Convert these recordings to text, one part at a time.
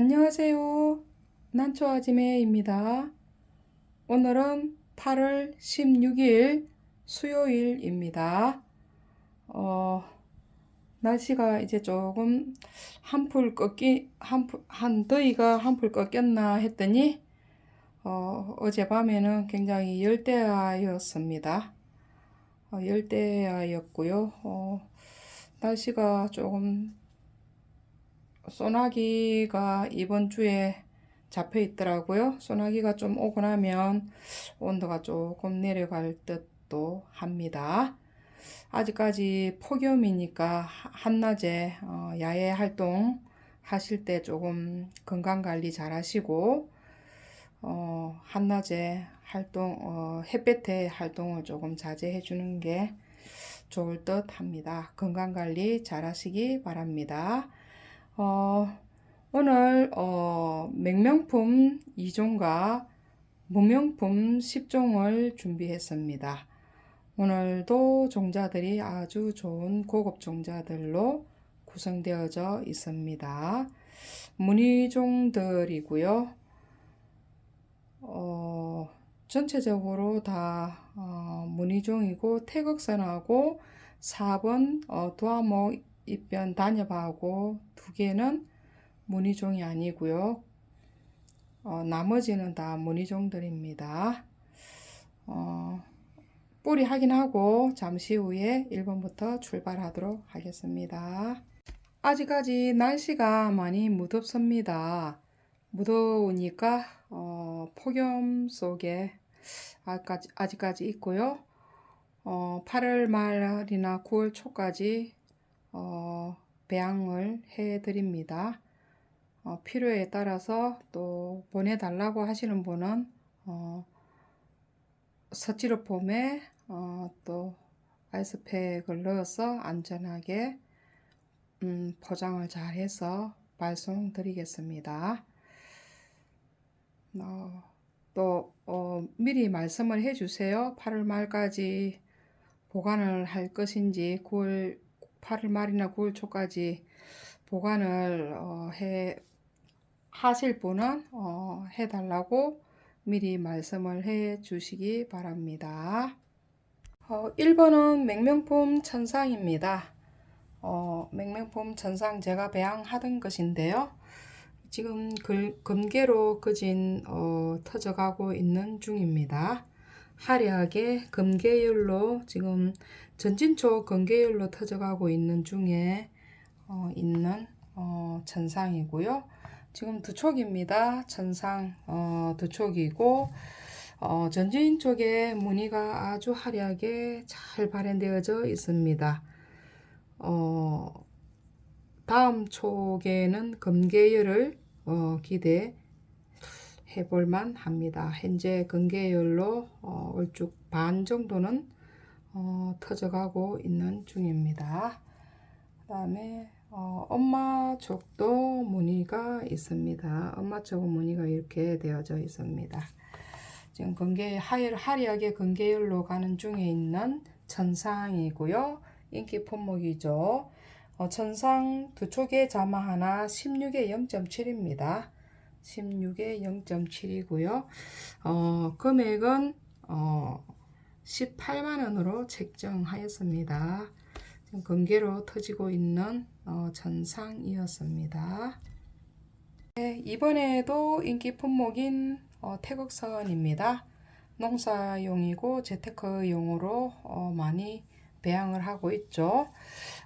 안녕하세요. 난초아지매입니다. 오늘은 8월 16일 수요일입니다. 어, 날씨가 이제 조금 한풀 꺾기, 한풀, 한 더위가 한풀 꺾였나 했더니, 어, 어젯밤에는 굉장히 열대야였습니다. 어, 열대야였고요. 어, 날씨가 조금 소나기가 이번 주에 잡혀 있더라고요. 소나기가 좀 오고 나면 온도가 조금 내려갈 듯도 합니다. 아직까지 폭염이니까 한낮에 어, 야외 활동 하실 때 조금 건강 관리 잘 하시고 어, 한낮에 활동 어, 햇볕에 활동을 조금 자제해 주는 게 좋을 듯 합니다. 건강 관리 잘 하시기 바랍니다. 어, 오늘 어, 맹명품 2종과 무명품 10종을 준비했습니다. 오늘도 종자들이 아주 좋은 고급 종자들로 구성되어져 있습니다. 무늬종들이고요. 어, 전체적으로 다 어, 무늬종이고 태극선하고 4번 어, 도화목 입변 단엽하고 두 개는 무늬종이 아니고요. 어, 나머지는 다 무늬종들입니다. 어, 뿌리 확인하고 잠시 후에 1번부터 출발하도록 하겠습니다. 아직까지 날씨가 많이 무덥습니다. 무더우니까 어, 폭염 속에 아직까지, 아직까지 있고요. 어, 8월 말이나 9월 초까지 어, 배양을 해 드립니다. 어, 필요에 따라서 또 보내달라고 하시는 분은 어, 스티로폼에 어, 또 아이스팩을 넣어서 안전하게 음, 포장을 잘 해서 발송 드리겠습니다. 어, 또 어, 미리 말씀을 해주세요. 8월 말까지 보관을 할 것인지 9월 8월 말이나 9월 초까지 보관을 어, 해 하실 분은 어, 해달라고 미리 말씀을 해 주시기 바랍니다. 어, 1번은 맹명품 천상입니다. 어, 맹명품 천상 제가 배양하던 것인데요. 지금 글, 금괴로 그진 어, 터져가고 있는 중입니다. 화려하게 금계열로 지금 전진초 금계열로 터져가고 있는 중에 어, 있는 어, 천상이고요. 지금 두 촉입니다. 천상 어, 두 촉이고 어, 전진 쪽에 무늬가 아주 화려하게 잘 발현되어져 있습니다. 어, 다음 촉에는 금계열을 어, 기대 해 볼만 합니다. 현재 근계열로 어, 얼쭉 반 정도는 어, 터져가고 있는 중입니다. 그 다음에 어, 엄마 쪽도 무늬가 있습니다. 엄마 쪽은 무늬가 이렇게 되어져 있습니다. 지금 근계 하열 화려하게 근계열로 가는 중에 있는 천상이고요. 인기 품목이죠. 어, 천상 두 촉의 자마 하나 16에 0.7입니다. 16에 0.7이고요. 어, 금액은 어, 18만 원으로 책정하였습니다. 지금 금괴로 터지고 있는 어, 전상이었습니다. 네, 이번에도 인기 품목인 어, 태극선입니다. 농사용이고 재테크용으로 어, 많이 배양을 하고 있죠.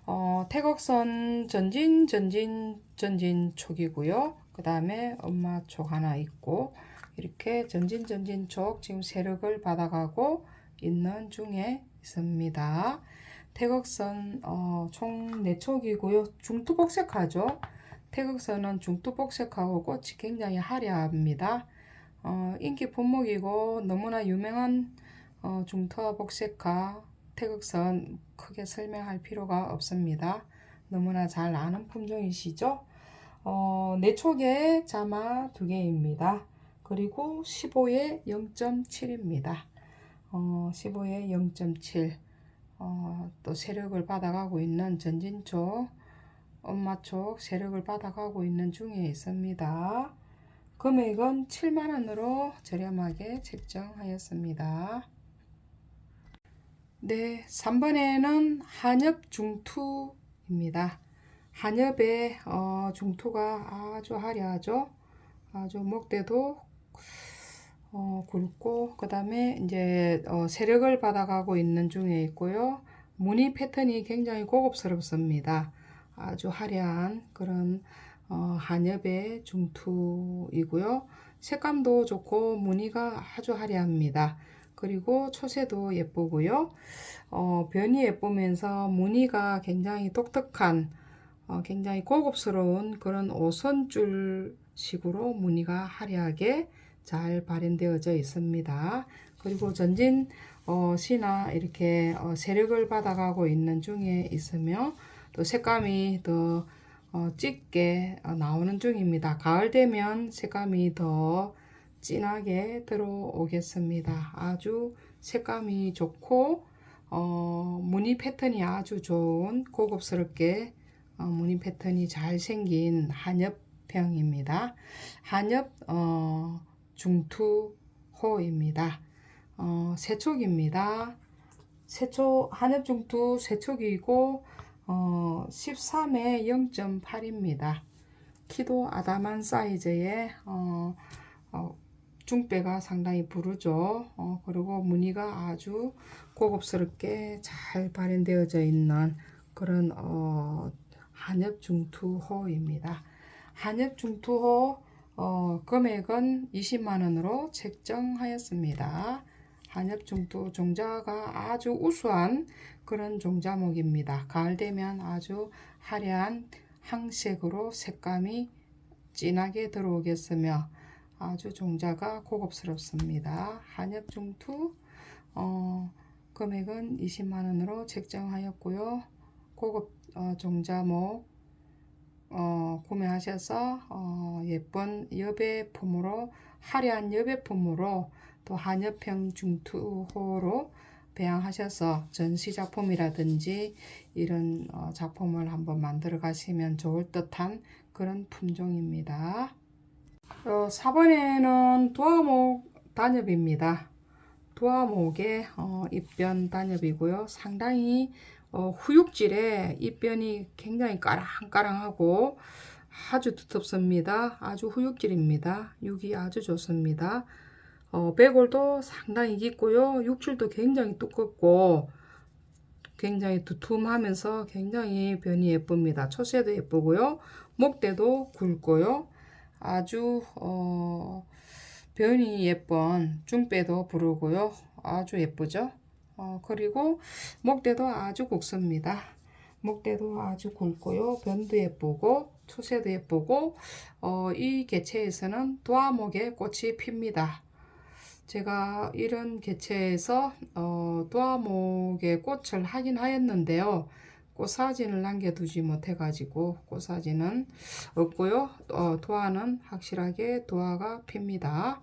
어, 태극선 전진 전진 전진 촉이고요. 그 다음에 엄마 촉 하나 있고 이렇게 전진 전진 촉 지금 세력을 받아가고 있는 중에 있습니다. 태극선 어, 총 4촉이고요. 중투복색하죠. 태극선은 중투복색하고 꽃이 굉장히 화려합니다. 어, 인기 품목이고 너무나 유명한 어, 중투복색화 태극선 크게 설명할 필요가 없습니다. 너무나 잘 아는 품종이시죠? 어, 4촉에 자마 2개입니다. 그리고 15에 0.7입니다. 어, 15에 0.7 어, 또 세력을 받아가고 있는 전진초 엄마촉 세력을 받아가고 있는 중에 있습니다. 금액은 7만원으로 저렴하게 책정하였습니다. 네, 3번에는 한엽 중투입니다. 한엽의 어, 중투가 아주 화려하죠. 아주 목대도 어, 굵고 그 다음에 이제 어, 세력을 받아가고 있는 중에 있고요. 무늬 패턴이 굉장히 고급스럽습니다. 아주 화려한 그런 어, 한엽의 중투이고요. 색감도 좋고 무늬가 아주 화려합니다. 그리고 초세도 예쁘고요. 어, 변이 예쁘면서 무늬가 굉장히 독특한 어, 굉장히 고급스러운 그런 오선줄 식으로 무늬가 화려하게 잘 발현되어져 있습니다. 그리고 전진 어, 시나 이렇게 어, 세력을 받아가고 있는 중에 있으며 또 색감이 더 어, 짙게 어, 나오는 중입니다. 가을 되면 색감이 더 진하게 들어오겠습니다. 아주 색감이 좋고 어, 무늬 패턴이 아주 좋은 고급스럽게 어, 무늬 패턴이 잘 생긴 한엽평입니다. 한엽 어, 중투호입니다. 어, 세촉입니다. 세촉 한엽 중투 세촉이고 어, 13에 0.8입니다. 키도 아담한 사이즈의 어, 어, 중배가 상당히 부르죠. 어, 그리고 무늬가 아주 고급스럽게 잘 발현되어져 있는 그런 어, 한엽 중투호입니다. 한엽 중투호 어, 금액은 20만 원으로 책정하였습니다. 한엽 중투 종자가 아주 우수한 그런 종자목입니다. 가을 되면 아주 화려한 항색으로 색감이 진하게 들어오겠으며 아주 종자가 고급스럽습니다. 한엽 중투 어, 금액은 20만 원으로 책정하였고요. 고급 어, 종자목 어, 구매하셔서 어, 예쁜 여배품으로 화려한 여배품으로 또 한엽평 중투호로 배양하셔서 전시 작품이라든지 이런 어, 작품을 한번 만들어 가시면 좋을 듯한 그런 품종입니다. 어, 4번에는 도화목 단엽입니다. 도화목의 어, 입변 단엽이고요. 상당히 어, 후육질에 입변이 굉장히 까랑까랑하고 아주 두텁습니다. 아주 후육질입니다. 육이 아주 좋습니다. 어, 배골도 상당히 깊고요. 육질도 굉장히 두껍고 굉장히 두툼하면서 굉장히 변이 예쁩니다. 초세도 예쁘고요. 목대도 굵고요. 아주 어, 변이 예쁜 중배도 부르고요. 아주 예쁘죠. 어, 그리고 목대도 아주 굵습니다. 목대도 아주 굵고요. 변도 예쁘고 초세도 예쁘고 어, 이 개체에서는 도화목에 꽃이 핍니다. 제가 이런 개체에서 어, 도화목에 꽃을 하긴 하였는데요. 꽃사진을 남겨두지 못해가지고 꽃사진은 없고요. 어, 도화는 확실하게 도화가 핍니다.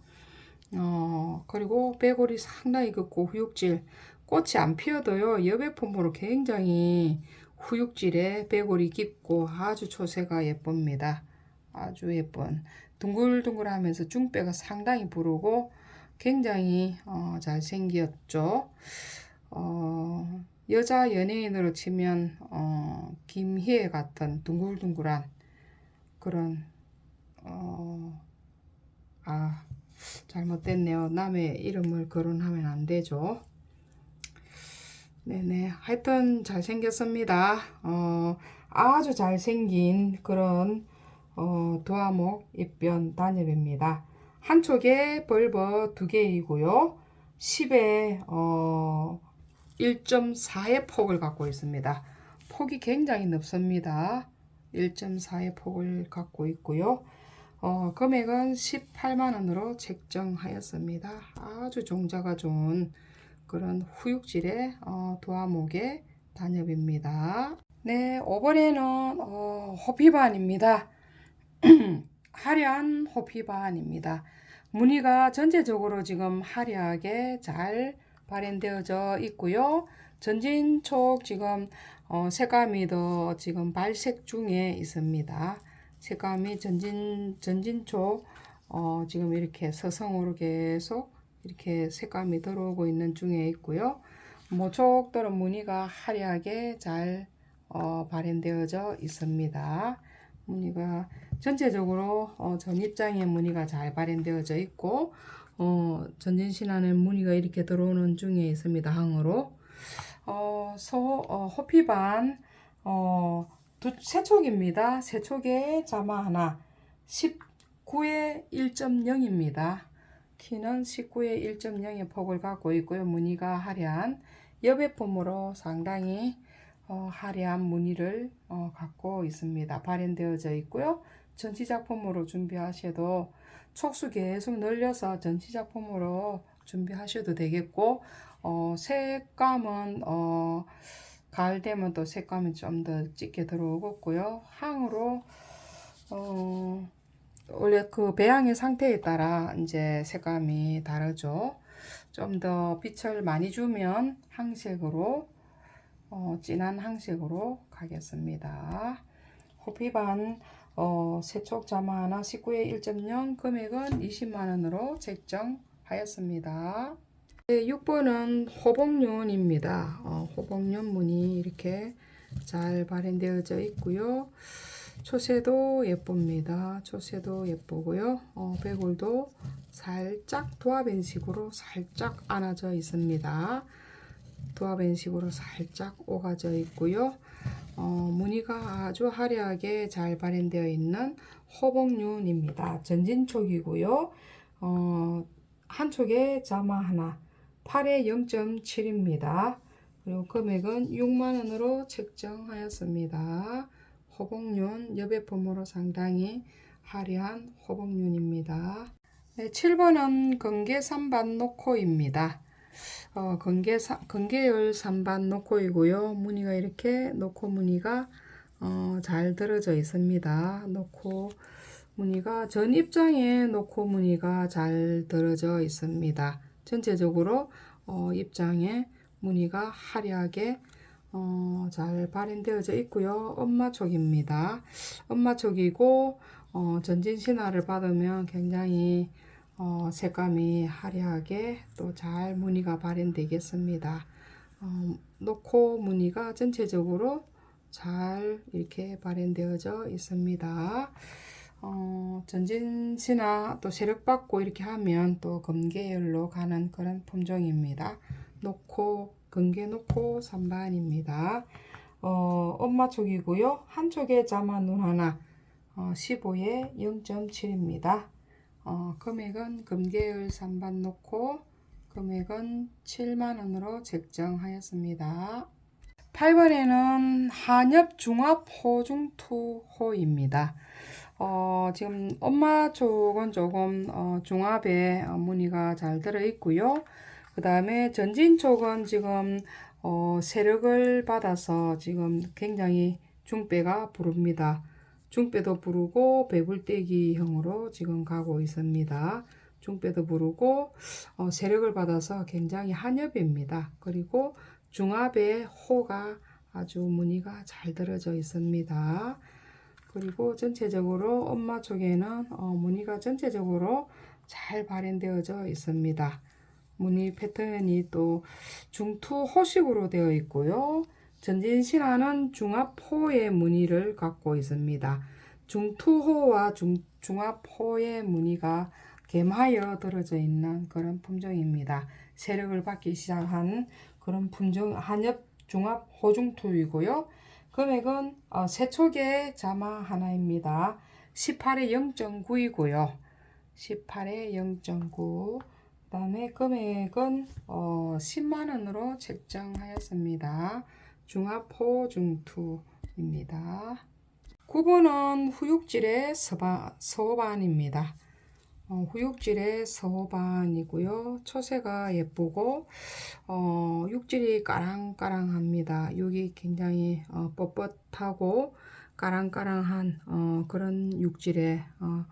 어, 그리고 배골이 상당히 긋고 후육질 꽃이 안 피어도요. 여배품으로 굉장히 후육질에 배골이 깊고 아주 초세가 예쁩니다. 아주 예쁜 둥글둥글하면서 중배가 상당히 부르고 굉장히 어, 잘생겼죠. 어, 여자 연예인으로 치면 어, 김희애 같은 둥글둥글한 그런 어, 아 잘못됐네요. 남의 이름을 거론하면 안 되죠. 네네. 하여튼 잘생겼습니다. 어, 아주 잘생긴 그런 어, 도화목 입변 단엽입니다. 한쪽에 벌버 두 개이고요. 10에 어, 1.4의 폭을 갖고 있습니다. 폭이 굉장히 넓습니다. 1.4의 폭을 갖고 있고요. 어, 금액은 18만원으로 책정하였습니다. 아주 종자가 좋은 그런 후육질의 어, 도화목의 단엽입니다. 네, 5번에는 어, 호피반입니다. 화려한 호피반입니다. 무늬가 전체적으로 지금 화려하게 잘 발현되어져 있고요. 전진촉 지금 어, 색감이 더 지금 발색 중에 있습니다. 색감이 전진 전진촉 어, 지금 이렇게 서성으로 계속 이렇게 색감이 들어오고 있는 중에 있고요. 모촉들은 무늬가 화려하게 잘 어, 발현되어져 있습니다. 무늬가 전체적으로 어, 전입장의 무늬가 잘 발현되어져 있고 어, 전진신안의 무늬가 이렇게 들어오는 중에 있습니다. 항으로 어, 소, 어, 호피반 어, 두, 세 촉입니다. 세 촉에 자마 하나 19에 1.0입니다. 키는 19에 1.0의 폭을 갖고 있고요. 무늬가 화려한 여배품으로 상당히 어, 화려한 무늬를 어, 갖고 있습니다. 발현되어져 있고요. 전시 작품으로 준비하셔도 촉수 계속 늘려서 전시 작품으로 준비하셔도 되겠고 어, 색감은 어, 가을 되면 또 색감이 좀 더 짙게 들어오겠고요. 항으로 어, 원래 그 배양의 상태에 따라 이제 색감이 다르죠. 좀 더 빛을 많이 주면 항색으로 어, 진한 항색으로 가겠습니다. 호피반 어, 세촉 자마 하나 19에 1.0 금액은 20만원으로 책정하였습니다. 6번은 호복륜입니다. 어, 호복륜 무늬 이렇게 잘 발현되어져 있고요. 초세도 예쁩니다. 초세도 예쁘고요. 어, 배골도 살짝 도화변식으로 살짝 안아져 있습니다. 도화변식으로 살짝 오가져 있고요. 어, 무늬가 아주 화려하게 잘 발현되어 있는 호복륜입니다. 전진촉이고요. 어, 한쪽에 자마 하나 8에 0.7입니다. 그리고 금액은 6만원으로 책정하였습니다. 호복륜 여배품으로 상당히 화려한 호복륜입니다. 네, 7번은 건계 3반 노코입니다. 어, 건계, 건계열 3반 노코이고요. 무늬가 이렇게 노코 무늬가 어, 잘 들어져 있습니다. 노코 무늬가 전 입장에 노코 무늬가 잘 들어져 있습니다. 전체적으로 어, 입장에 무늬가 화려하게 어, 잘 발현되어져 있고요. 엄마촉입니다. 엄마촉이고 어, 전진 신화를 받으면 굉장히 어, 색감이 화려하게 또 잘 무늬가 발현되겠습니다. 어, 놓고 무늬가 전체적으로 잘 이렇게 발현되어져 있습니다. 어, 전진시나 또 세력받고 이렇게 하면 또 검계열로 가는 그런 품종입니다. 놓고 근개 놓고 3반입니다. 어, 엄마 쪽이고요. 한쪽에 자마 눈 하나 어, 15에 0.7입니다. 어, 금액은 금계열 3반 놓고 금액은 7만원으로 책정하였습니다. 8번에는 한엽 중합 호중투 호입니다. 어, 지금 엄마 쪽은 조금 어, 중압에 어, 무늬가 잘 들어 있고요. 그 다음에 전진 쪽은 지금 어, 세력을 받아서 지금 굉장히 중배가 부릅니다. 중배도 부르고 배불떼기형으로 지금 가고 있습니다. 중배도 부르고 어, 세력을 받아서 굉장히 한엽입니다. 그리고 중압에 호가 아주 무늬가 잘 들어져 있습니다. 그리고 전체적으로 엄마 쪽에는 어, 무늬가 전체적으로 잘 발현되어져 있습니다. 무늬 패턴이 또 중투 호식으로 되어 있고요. 전진신화는 중압호의 무늬를 갖고 있습니다. 중투호와 중, 중압호의 무늬가 겜하여 들어져 있는 그런 품종입니다. 세력을 받기 시작한 그런 품종 한엽 중압 호중투이고요. 금액은 어, 세촉의 자마 하나입니다. 18에 0.9이고요. 18에 0.9. 그 다음에 금액은 어, 10만원으로 책정하였습니다. 중합호중투입니다. 9번은 후육질의 서바, 서반입니다. 어, 후육질의 서반이고요. 초세가 예쁘고 어, 육질이 까랑까랑합니다. 여기 굉장히 어, 뻣뻣하고 까랑까랑한 어, 그런 육질의 어,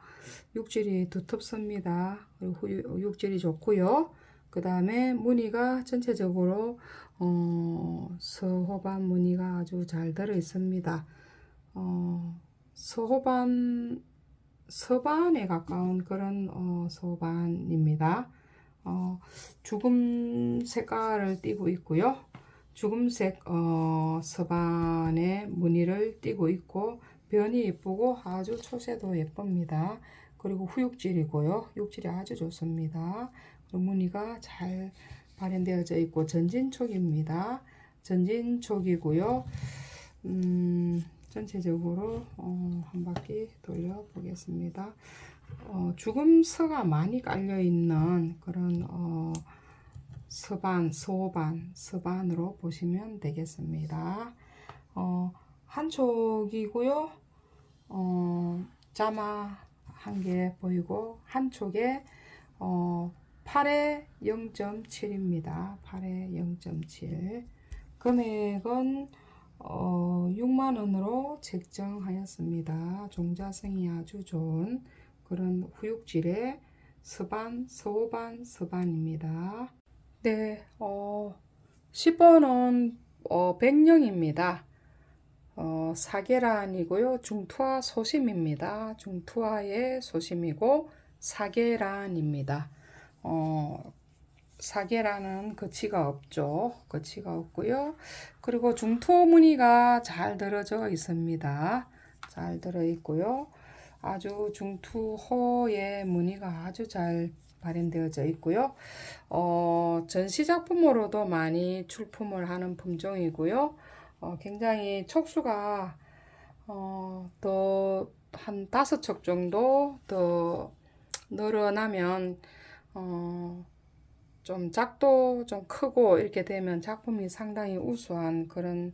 육질이 두텁습니다. 육질이 좋고요. 그 다음에 무늬가 전체적으로 어, 서호반 무늬가 아주 잘 들어 있습니다. 어, 서호반 서반에 가까운 그런 어, 서반입니다. 어, 죽음 색깔을 띠고 있고요. 죽음색 어, 서반에 무늬를 띠고 있고 변이 예쁘고 아주 초세도 예쁩니다. 그리고 후육질이고요. 육질이 아주 좋습니다. 무늬가 잘 발현되어져 있고 전진촉입니다. 전진촉이고요. 음, 전체적으로 어, 한 바퀴 돌려 보겠습니다. 어, 죽음서가 많이 깔려 있는 그런 어, 서반, 소반, 서반으로 보시면 되겠습니다. 어, 한쪽이고요. 어, 자마 한 개 보이고 한쪽에 어, 8에 0.7입니다. 8에 0.7. 금액은 어, 6만 원으로 책정하였습니다. 종자성이 아주 좋은 그런 후육질의 서반, 서반, 서반입니다. 네, 어, 10번은 어, 백령입니다. 어, 사계란이고요. 중투하 소심입니다. 중투하의 소심이고 사계란입니다. 어, 사계란은 거치가 없죠. 거치가 없고요. 그리고 중투 무늬가 잘 들어져 있습니다. 잘 들어 있고요. 아주 중투호의 무늬가 아주 잘 발현되어져 있고요. 어, 전시 작품으로도 많이 출품을 하는 품종이고요. 어, 굉장히 촉수가 어, 더한 다섯 척 정도 더 늘어나면 어, 좀 작도 좀 크고 이렇게 되면 작품이 상당히 우수한 그런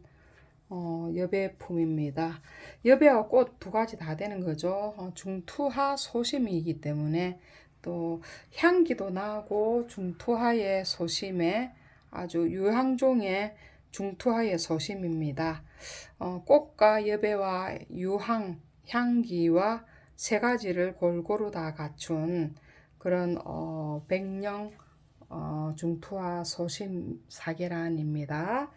어, 여배품입니다. 여배와 꽃 두 가지 다 되는 거죠. 어, 중투하 소심이기 때문에 또 향기도 나고 중투하의 소심에 아주 유향종의 중투하의 소심입니다. 어, 꽃과 여배와 유향, 향기와 세 가지를 골고루 다 갖춘 그런 어, 백령 어, 중투하 소심 사계란입니다.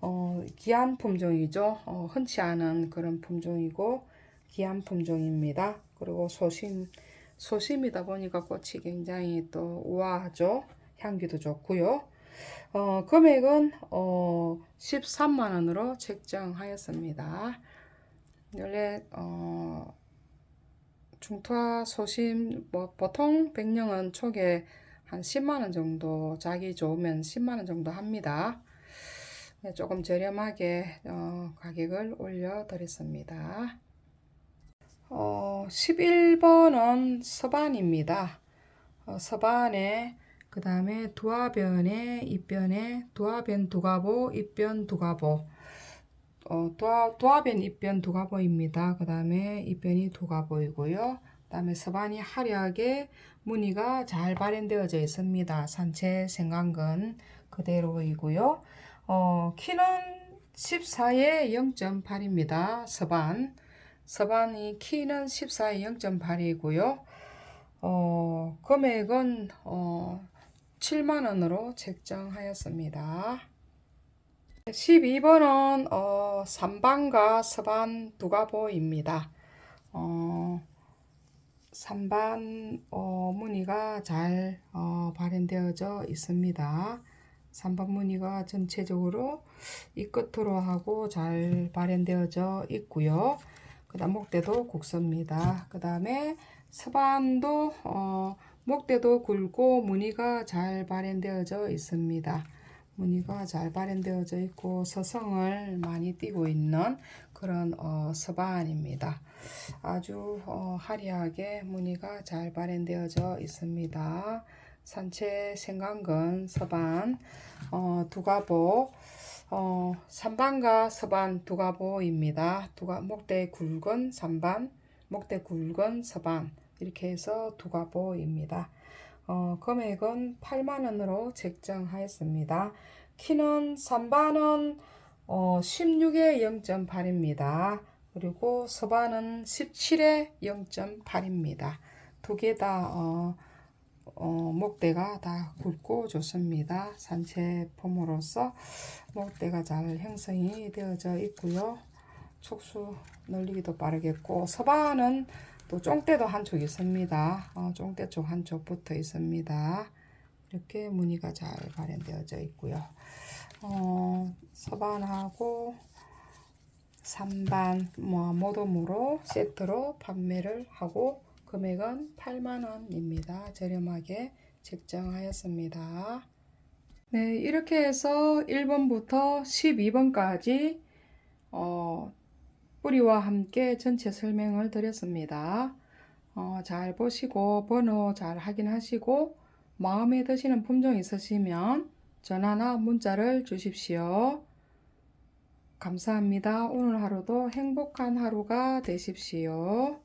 어, 귀한 품종이죠. 어, 흔치 않은 그런 품종이고 귀한 품종입니다. 그리고 소심 소심이다 보니까 꽃이 굉장히 또 우아하죠. 향기도 좋고요. 어, 금액은 어, 13만 원으로 책정하였습니다. 원래 어, 중투하 소심 뭐 보통 백령은 초에 한 10만 원 정도 자기 좋으면 10만 원 정도 합니다. 네, 조금 저렴하게 어, 가격을 올려 드렸습니다. 어, 11번은 서반입니다. 어, 서반에 그 다음에 두화변에 입변에 두화변 두가보 입변 두가보 어, 두화, 두화변 입변 두가보입니다. 그 다음에 입변이 두가보이고요. 그 다음에 서반이 화려하게 무늬가 잘 발현되어져 있습니다. 산체 생강근 그대로이고요. 어, 키는 14에 0.8입니다. 서반. 서반이 키는 14에 0.8이고요. 어, 금액은 어, 7만원으로 책정하였습니다. 12번은 어, 삼반과 서반 두가보입니다. 어, 삼반 어, 무늬가 잘 어, 발현되어져 있습니다. 3번 무늬가 전체적으로 이 끝으로 하고 잘 발현되어져 있고요. 그 다음 목대도 곡선입니다. 그 다음에 서반도 어, 목대도 굵고 무늬가 잘 발현되어져 있습니다. 무늬가 잘 발현되어져 있고 서성을 많이 띠고 있는 그런 어, 서반입니다. 아주 어, 화려하게 무늬가 잘 발현되어져 있습니다. 산채 생강근 서반 어, 두가보 어, 삼반과 서반 두가보입니다. 두가 목대 굵은 삼반 목대 굵은 서반 이렇게 해서 두가보입니다. 어, 금액은 8만원으로 책정하였습니다. 키는 3반은 어, 16에 0.8입니다. 그리고 서반은 17에 0.8입니다. 두 개다 어, 어, 목대가 다 굵고 좋습니다. 산채품으로서 목대가 잘 형성이 되어져 있고요. 촉수 늘리기도 빠르겠고 서반은 또 쫑대도 한 쪽 있습니다. 어, 쫑대 쪽 한 쪽 붙어 있습니다. 이렇게 무늬가 잘 발현되어져 있고요. 어, 서반하고 3반 뭐 모dom으로 세트로 판매를 하고 금액은 8만원입니다. 저렴하게 책정하였습니다. 네, 이렇게 해서 1번부터 12번까지 어, 뿌리와 함께 전체 설명을 드렸습니다. 어, 잘 보시고 번호 잘 확인하시고 마음에 드시는 품종 있으시면 전화나 문자를 주십시오. 감사합니다. 오늘 하루도 행복한 하루가 되십시오.